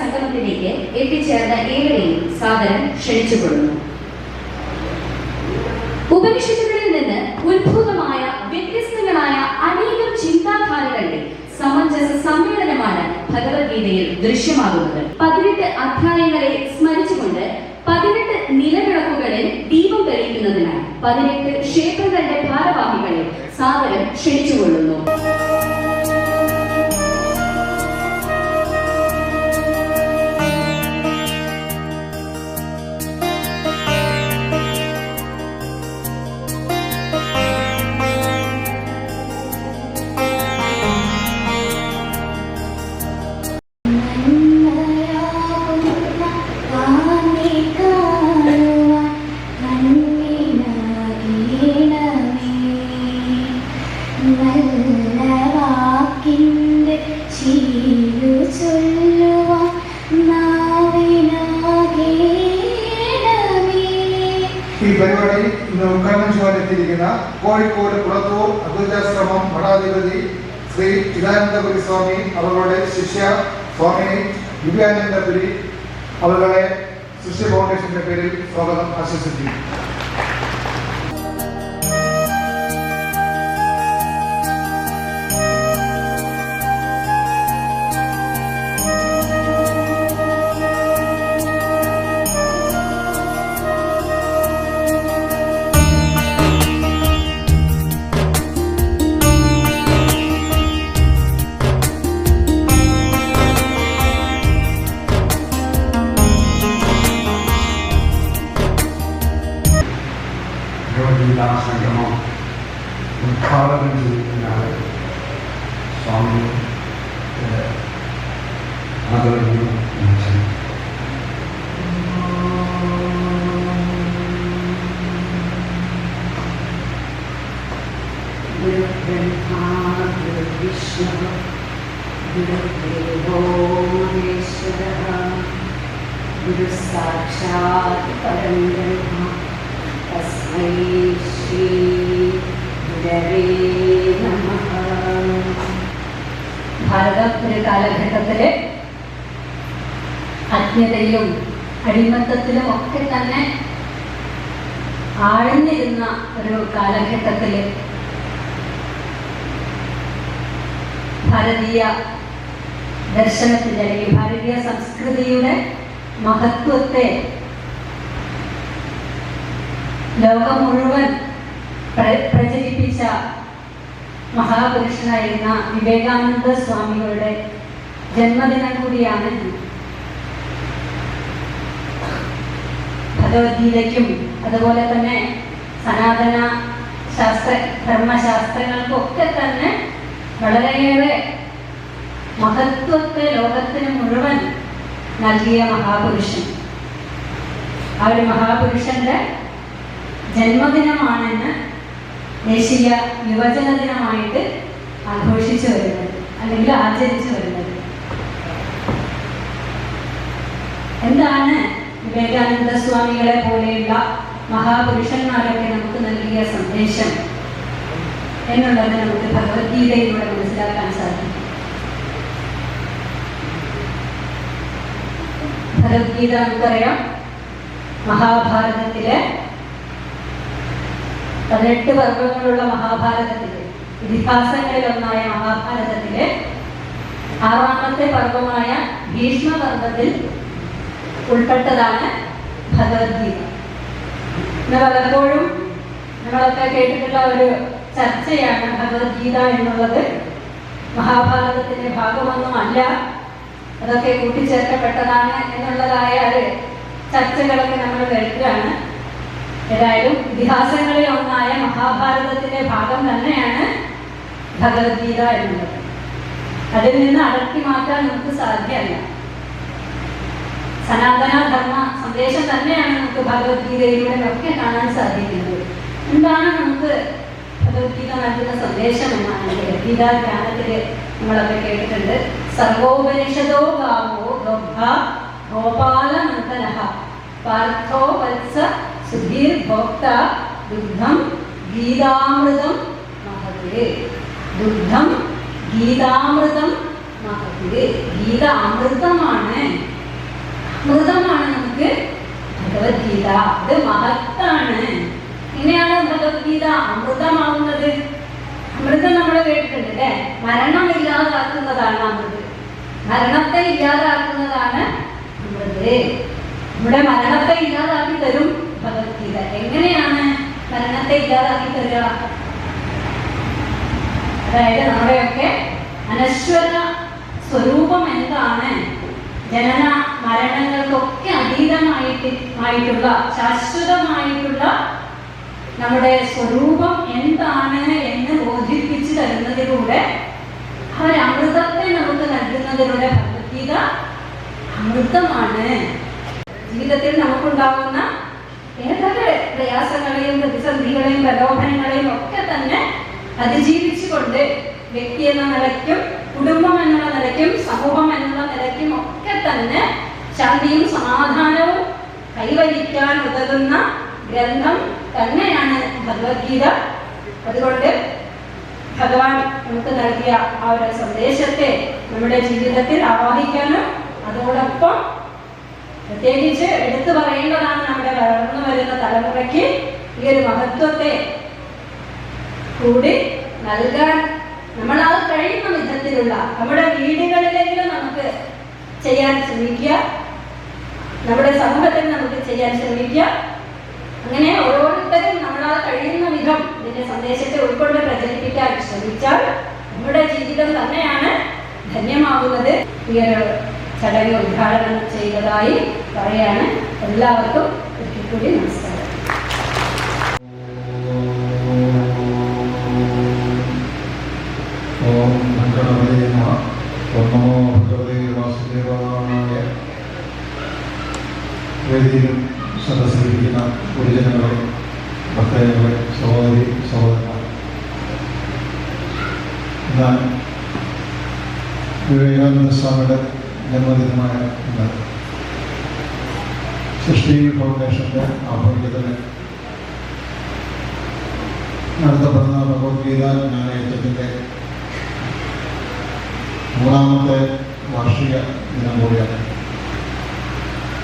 സംഗമത്തിലേക്ക് എത്തിച്ചേർന്ന ഏവരെയും സാധനം ക്ഷണിച്ചുകൊള്ളുന്നു. ഉപനിഷത്തുകളിൽ നിന്ന് ഉത്ഭൂതമായ വ്യത്യസ്തങ്ങളായ അനേകം ചിന്താധാരകളുടെ സമഞ്ജസ സമ്മേളനമാണ് ഭഗവത്ഗീതയിൽ ദൃശ്യമാകുന്നത്. പതിനെട്ട് അധ്യായങ്ങളെ സ്മരിച്ചുകൊണ്ട് പതിനെട്ട് നിലവിളക്കുകളിൽ ദീപം തെളിയിക്കുന്നതിനാൽ പതിനെട്ട് ക്ഷേത്രങ്ങളുടെ ഭാരവാഹികളെ സാധനം ക്ഷണിച്ചുകൊള്ളുന്നു. ചെയ്യാനെത്തിയിരിക്കുന്ന കോഴിക്കോട് കുളത്തൂർ അദ്വൈതാശ്രമം മഠാധിപതി ശ്രീ ചിദാനന്ദപുരി സ്വാമി അവരുടെ ശിഷ്യ സ്വാമി ദിവ്യാനന്ദപുരി അവരുടെ ശിഷ്യ ഫൗണ്ടേഷന്റെ പേരിൽ സ്വാഗതം ആശംസിക്കുന്നു. தாவரங்கள் இருக்கின்றன சுவாமி ஆதரவு Vishnu, Gurudevo Maheshwara, ഗുരവേ ഒരു കാലഘട്ടത്തിൽ അജ്ഞതയിലും അടിമത്തത്തിലും ഒക്കെ തന്നെ ആഴ്ന്നിരുന്ന ഒരു കാലഘട്ടത്തിൽ ഭാരതീയ ദർശനത്തിന്റെ അല്ലെങ്കിൽ ഭാരതീയ സംസ്കൃതിയുടെ മഹത്വത്തെ ലോകം മുഴുവൻ പ്രചരിപ്പിച്ച മഹാപുരുഷനായിരുന്ന വിവേകാനന്ദ സ്വാമികളുടെ ജന്മദിനം കൂടിയാണ്. ഭഗവത്ഗീതയ്ക്കും അതുപോലെ തന്നെ സനാതന ശാസ്ത്ര ധർമ്മശാസ്ത്രങ്ങൾക്കും ഒക്കെ തന്നെ വളരെയേറെ മഹത്വത്തെ ലോകത്തിന് മുഴുവൻ നൽകിയ മഹാപുരുഷൻ ആ ഒരു മഹാപുരുഷന്റെ ജന്മദിനമാണെന്ന് ദേശീയ യുവജന ദിനമായിട്ട് ആഘോഷിച്ചു വരുന്നത് അല്ലെങ്കിൽ ആചരിച്ചു വരുന്നത്. എന്താണ് വിവേകാനന്ദ സ്വാമികളെ പോലെയുള്ള മഹാപുരുഷന്മാരൊക്കെ നമുക്ക് നൽകിയ സന്ദേശം എന്നുള്ളത് നമുക്ക് ഭഗവത്ഗീതയിലൂടെ മനസ്സിലാക്കാൻ സാധിക്കും. ഭഗവത്ഗീത നമുക്കറിയാം മഹാഭാരതത്തിലെ പതിനെട്ട് പർവങ്ങളുള്ള മഹാഭാരതത്തിലെ ഇതിഹാസങ്ങളിലൊന്നായ മഹാഭാരതത്തിലെ ആറാമത്തെ പർവമായ ഭീഷ്മപർവത്തിൽ ഉൾപ്പെട്ടതാണ് ഭഗവത്ഗീത. ഇന്ന് പലപ്പോഴും നമ്മളൊക്കെ കേട്ടിട്ടുള്ള ഒരു ചർച്ചയാണ് ഭഗവത്ഗീത എന്നുള്ളത്. മഹാഭാരതത്തിന്റെ ഭാഗമൊന്നും അല്ല അതൊക്കെ കൂട്ടിച്ചേർക്കപ്പെട്ടതാണ് എന്നുള്ളതായ ഒരു ചർച്ചകളൊക്കെ നമ്മൾ കേൾക്കുകയാണ്. ഏതായാലും ഇതിഹാസങ്ങളിൽ ഒന്നായ മഹാഭാരതത്തിന്റെ ഭാഗം തന്നെയാണ് ഭഗവത്ഗീത എന്നുള്ളത്. അതിൽ നിന്ന് അടക്കി മാറ്റാൻ നമുക്ക് സാധ്യമല്ല. സനാതന ധർമ്മ സന്ദേശം തന്നെയാണ് നമുക്ക് ഭഗവത്ഗീതയിലൂടെ ഒക്കെ കാണാൻ സാധിക്കുന്നത്. എന്താണ് നമുക്ക് ഭഗവത്ഗീത നൽകുന്ന സന്ദേശം എന്നാണ് ഗീതാ ധ്യാനത്തിൽ നമ്മളൊക്കെ കേട്ടിട്ടുണ്ട്. സർവോപനിഷദോ ഗാവോ ഗോഭ ഗോപാല നന്ദനഃ പാർത്ഥോ വത്സ സുധീർ ഭോക്ത ദുഗ്ധം ഗീതാമൃതം മഹത് ദുഗ്ധം ഗീതാമൃതം മഹത് ഗീത അമൃതമാണ് അമൃതമാണ് നമുക്ക് ഭഗവത്ഗീത. അത് മഹത്താണ്. ഇങ്ങനെയാണ് ഭഗവത്ഗീത അമൃതമാവുന്നത്? അമൃതം നമ്മൾ കേട്ടിട്ടുണ്ട് അല്ലേ? മരണം ഇല്ലാതാക്കുന്നതാണ് അമൃത്. മരണത്തെ ഇല്ലാതാക്കുന്നതാണ് അമൃത്. നമ്മുടെ മരണത്തെ ഇല്ലാതാക്കി തരും. ഭഗവത്ഗീത. എങ്ങനെയാണ് മരണത്തെ ഇല്ലാതാക്കി തരിക? അതായത് നമ്മുടെയൊക്കെ അനശ്വര സ്വരൂപം എന്താണ്? ജനന മരണങ്ങൾക്കൊക്കെ അതീതമായിട്ട് ആയിട്ടുള്ള ശാശ്വതമായിട്ടുള്ള നമ്മുടെ സ്വരൂപം എന്താണ് എന്ന് ബോധിപ്പിച്ചു തരുന്നതിലൂടെ അവർ അമൃതത്തെ നമുക്ക് നൽകുന്നതിലൂടെ ഭഗവത്ഗീത അമൃതമാണ്. ജീവിതത്തിൽ നമുക്കുണ്ടാകുന്ന ഏതൊക്കെ പ്രയാസങ്ങളെയും പ്രതിസന്ധികളെയും പ്രലോഭനങ്ങളെയും ഒക്കെ തന്നെ അതിജീവിച്ചുകൊണ്ട് വ്യക്തി എന്ന നിലയ്ക്കും കുടുംബം എന്നുള്ള നിലയ്ക്കും സമൂഹം എന്നുള്ള നിലയ്ക്കും ഒക്കെ തന്നെ ശാന്തിയും സമാധാനവും കൈവരിക്കാൻ ഉതകുന്ന ഗ്രന്ഥം തന്നെയാണ് ഭഗവത്ഗീത. അതുകൊണ്ട് ഭഗവാൻ നമുക്ക് നൽകിയ ആ ഒരു സന്ദേശത്തെ നമ്മുടെ ജീവിതത്തിൽ ആവാഹിക്കാനും അതോടൊപ്പം പ്രത്യേകിച്ച് എടുത്തു പറയേണ്ടതാണ് നമ്മുടെ വളർന്നു വരുന്ന തലമുറയ്ക്ക് ഈ ഒരു മഹത്വത്തെ കൂടി നൽകാൻ നമ്മളത് കഴിയുന്ന വിധത്തിലുള്ള നമ്മുടെ വീടുകളിലെങ്കിലും നമുക്ക് ചെയ്യാൻ ശ്രമിക്കുക. നമ്മുടെ സമൂഹത്തിൽ നമുക്ക് ചെയ്യാൻ ശ്രമിക്കുക. അങ്ങനെ ഓരോരുത്തരും നമ്മളാൽ കഴിയുന്ന വിധം ഇതിന്റെ സന്ദേശത്തെ ഉൾക്കൊണ്ട് പ്രചരിപ്പിക്കാൻ ശ്രമിച്ചാൽ നമ്മുടെ ജീവിതം തന്നെയാണ് ധന്യമാകുന്നത്. ഈ ഒരു ചടങ്ങ് ഉദ്ഘാടനം ചെയ്തതായി പറയാണ്. എല്ലാവർക്കും ഒരിക്കൽ കൂടി നമസ്കാരം. സൃഷ്ടി ഫൗണ്ടേഷന്റെ ആഭിമുഖ്യത്തിൽ നടത്തപ്പെടുന്ന ഭഗവത്ഗീത ജ്ഞാനയജ്ഞത്തിന്റെ മൂന്നാമത്തെ വാർഷിക ദിനം കൂടിയാണ്.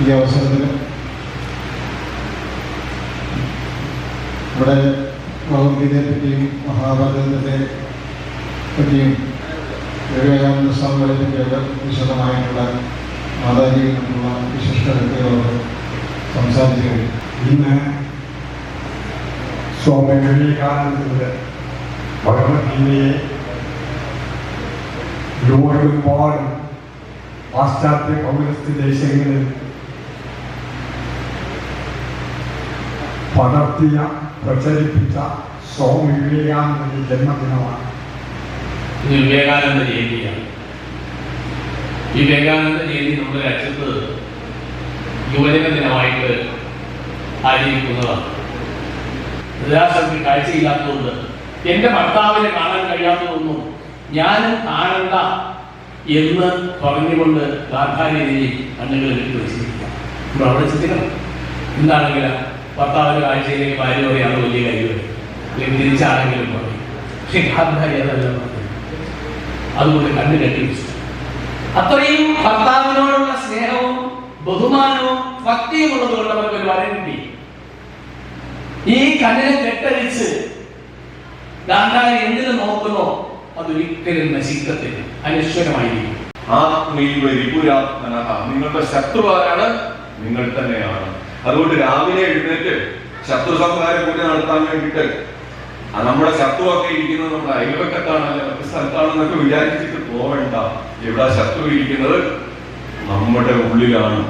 ഈ അവസരത്തിൽ ഇവിടെ ഭഗവത്ഗീതയെ പറ്റിയും മഹാഭാരതത്തെ പറ്റിയും വിവേകാനന്ദ സ്വാമികളെ പറ്റിയൊക്കെ വിശദമായിട്ടുള്ള മാതാജിയിൽ നിന്നുള്ള വിശിഷ്ട വ്യക്തികളോട് സംസാരിച്ചു കഴിഞ്ഞു ഇന്ന് സ്വാമി വിവേകാനന്ദന്റെ ഭഗവത്ഗീതയെ ലോകമെമ്പാടും പാശ്ചാത്യ പൗരസ്ത്യ ദേശങ്ങളിൽ പടർത്തിയ പ്രചരിപ്പിച്ച സ്വാമി വിവേകാനന്ദന്റെ ജന്മദിനമാണ് വിവേകാനന്ദ ജയന്തിയാണ്. വിവേകാനന്ദ ജയന്തി നമ്മുടെ രാജ്യത്ത് യുവജന ദിനമായിട്ട് ആചരിക്കുന്നതാണ്. നിരാശർക്ക് കാഴ്ചയില്ലാത്തതുകൊണ്ട് എന്റെ ഭർത്താവിനെ കാണാൻ കഴിയാത്തതൊന്നും ഞാനും കാണണ്ട എന്ന് പറഞ്ഞുകൊണ്ട് ഗാന്ധാരിയെ കണ്ണുകളിൽ വിട്ടു വെച്ചിരിക്കുക. നമ്മൾ അവിടെ ചിന്തിക്കണം. എന്താണെങ്കിൽ ഭർത്താവിന്റെ കാഴ്ചയിലേക്ക് ഭാര്യ പറയാണ് വലിയ അല്ലെങ്കിൽ തിരിച്ചാണെങ്കിലും പറയും. പക്ഷേ ഗാന്ധാരി അതല്ല അതുകൊണ്ട് കണ്ണു കെട്ടി വെച്ചു. അത്രയും ഭർത്താവിനോടുള്ള സ്നേഹവും ബഹുമാനവും ഭക്തിയും ഉള്ളതുകൊണ്ട് അവർക്ക് ഒരു വരം കിട്ടി. ഈ കണ്ണിനെ കെട്ടഴിച്ച് ഗാന്ധാരി എന്തിനു നോക്കുന്നോ അതൊരിക്കലും നശിക്കത്തില്ല. അനശ്വരമായിരിക്കും. നിങ്ങളുടെ ശത്രു ആരാണ്? നിങ്ങൾ തന്നെയാണ്. അതുകൊണ്ട് രാവിലെ എഴുന്നേറ്റ് ശത്രു സംഹാരം കൂടി നടത്താൻ വേണ്ടിയിട്ട് ആ നമ്മുടെ ശത്രുവൊക്കെ ഇരിക്കുന്നത് നമ്മുടെ അയൽവക്കത്താണ് മറ്റു സ്ഥലത്താണെന്നൊക്കെ വിചാരിച്ചിട്ട് പോവേണ്ട. എവിടെ ശത്രു ഇരിക്കുന്നത്? നമ്മുടെ ഉള്ളിലാണ്.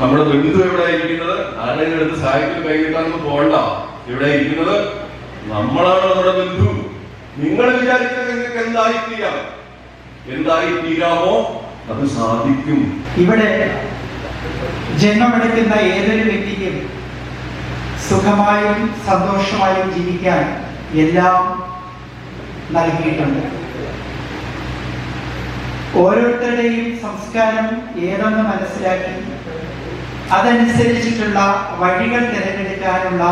നമ്മുടെ ബന്ധു എവിടെ ഇരിക്കുന്നത്? ആരുടെയും അടുത്ത് സാഹിത്യം കൈകിട്ടാണെന്ന് പോകണ്ട. ഇവിടെ ഇരിക്കുന്നത്? നമ്മളാണ് നമ്മുടെ ബന്ധു. നിങ്ങൾ വിചാരിച്ചത് നിങ്ങൾക്ക് എന്തായി തീരാം എന്തായി തീരാമോ അത് സാധിക്കും. ഇവിടെ ജന്മമെടുക്കുന്ന ഏതൊരു വ്യക്തിക്കും സുഖമായും സന്തോഷമായും ജീവിക്കാൻ എല്ലാം നൽകിയിട്ടുണ്ട്. ഓരോരുത്തരുടെയും സംസ്കാരം ഏതെന്ന് മനസ്സിലാക്കി. അതനുസരിച്ചിട്ടുള്ള വഴികൾ തിരഞ്ഞെടുക്കാനുള്ള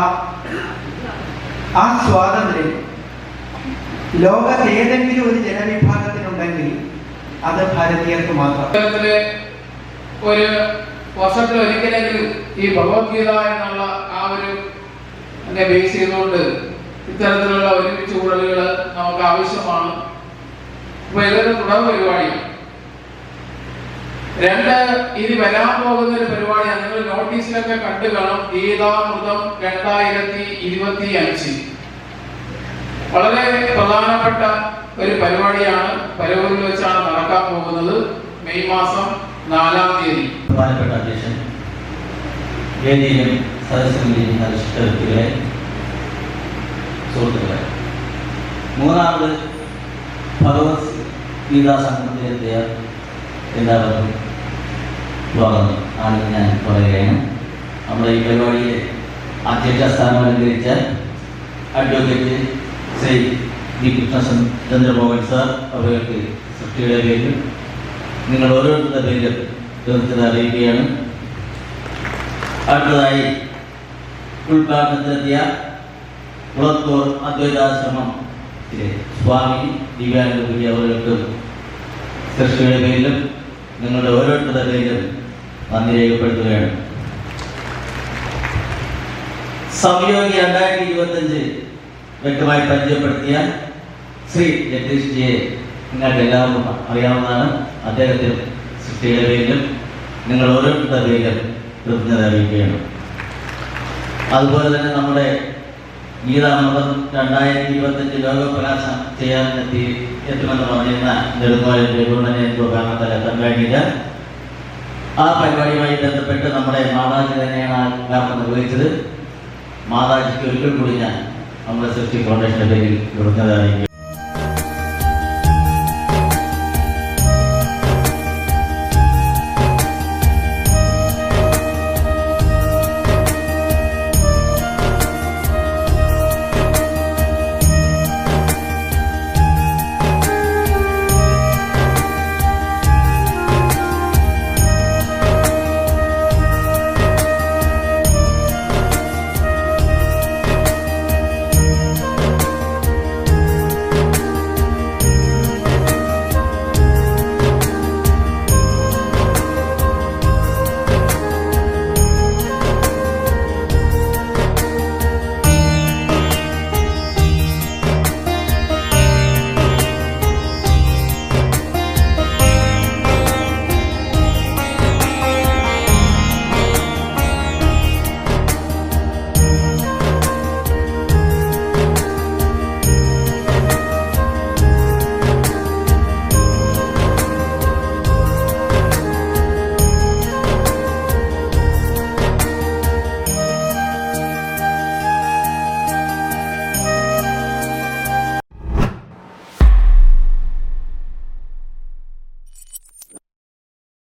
ആ സ്വാതന്ത്ര്യം ലോകത്ത് ഏതെങ്കിലും ഒരു ജനവിഭാഗത്തിനുണ്ടെങ്കിൽ അത് ഭാരതീയർക്ക് മാത്രം. ഒരു വർഷത്തിൽ ഒരിക്കലെങ്കിലും ഈ ഭഗവത്ഗീത എന്നുള്ള ആ ഒരു ബേസ് ചെയ്തുകൊണ്ട് ഇത്തരത്തിലുള്ള ഒരുമിച്ച് കൂടലുകൾ നമുക്ക് ആവശ്യമാണ്. അപ്പൊ ഇതൊരു തുടർ പരിപാടിയാണ്. രണ്ട് ഇനി വരാൻ പോകുന്ന ഒരു പരിപാടിയാണ് നിങ്ങൾ നോട്ടീസിലൊക്കെ കണ്ടു കാണും. ഗീതാമൃതം രണ്ടായിരത്തി ഇരുപത്തി അഞ്ച് വളരെ പ്രധാനപ്പെട്ട ഒരു പരിപാടിയാണ്. പരവൂരിൽ വെച്ചാണ് നടക്കാൻ പോകുന്നത്. മെയ് മാസം നാലാം തീയതി. പ്രധാനപ്പെട്ട അധ്യക്ഷൻ വേദിയിലും സദസ്സിലും അധിഷ്ഠ സുഹൃത്തുക്കളെ മൂന്നാമത് ഭഗവത് ഗീതാ സംഘത്തിലെത്തിയ എല്ലാവർക്കും സ്വാഗതം ആണ് ഞാൻ നമ്മുടെ ഈ പരിപാടിയിൽ അധ്യക്ഷ സ്ഥാനം അലങ്കരിച്ച advocate Shri V. Krishna Chandramohan sir അവർക്ക് സൃഷ്ടിയുടെ പേരിൽ നിങ്ങൾ ഓരോരുത്തരുടെ പേരിലും തീർച്ചയായും അറിയിക്കുകയാണ്. അടുത്തതായി ഉദ്ഘാടനത്തിലെത്തിയ കുളത്തൂർ അദ്വൈതാശ്രമം സ്വാമി ദിവ്യാനന്ദപുരി അവർക്ക് സൃഷ്ടിയുടെ പേരിലും നിങ്ങളുടെ ഓരോരുത്തരുടെ പേരിലും നന്ദി രേഖപ്പെടുത്തുകയാണ്. സംയോഗി രണ്ടായിരത്തി ഇരുപത്തഞ്ച് വ്യക്തമായി പരിചയപ്പെടുത്തിയ ശ്രീ ജഗദീഷ് ജിയെ നിങ്ങൾക്ക് എല്ലാവർക്കും അറിയാവുന്നതാണ്. അദ്ദേഹത്തിന് സൃഷ്ടിയുടെ പേരിലും നിങ്ങൾ ഓരോരുത്തരുടെ പേരിലും കൃതജ്ഞത അറിയിക്കുകയാണ്. അതുപോലെ തന്നെ നമ്മുടെ ഗീതാമൃതം രണ്ടായിരത്തി ഇരുപത്തഞ്ച് ലോകപ്രകാശം ചെയ്യാൻ എത്തി എത്തുമെന്ന് പറഞ്ഞിരുന്ന നെടുങ്ങോലൻ ഗുണനെ എന്തോ കാരണത്താൽ എത്താൻ കഴിഞ്ഞില്ല. ആ പരിപാടിയുമായി ബന്ധപ്പെട്ട് നമ്മുടെ മാതാജി തന്നെയാണ് ഉദ്ഘാടനം നിർവഹിച്ചത്. മാതാജിക്ക് ഒരിക്കൽ കൂടി ഞാൻ നമ്മുടെ സൃഷ്ടി ഫൗണ്ടേഷന്റെ പേരിൽ കൃതജ്ഞത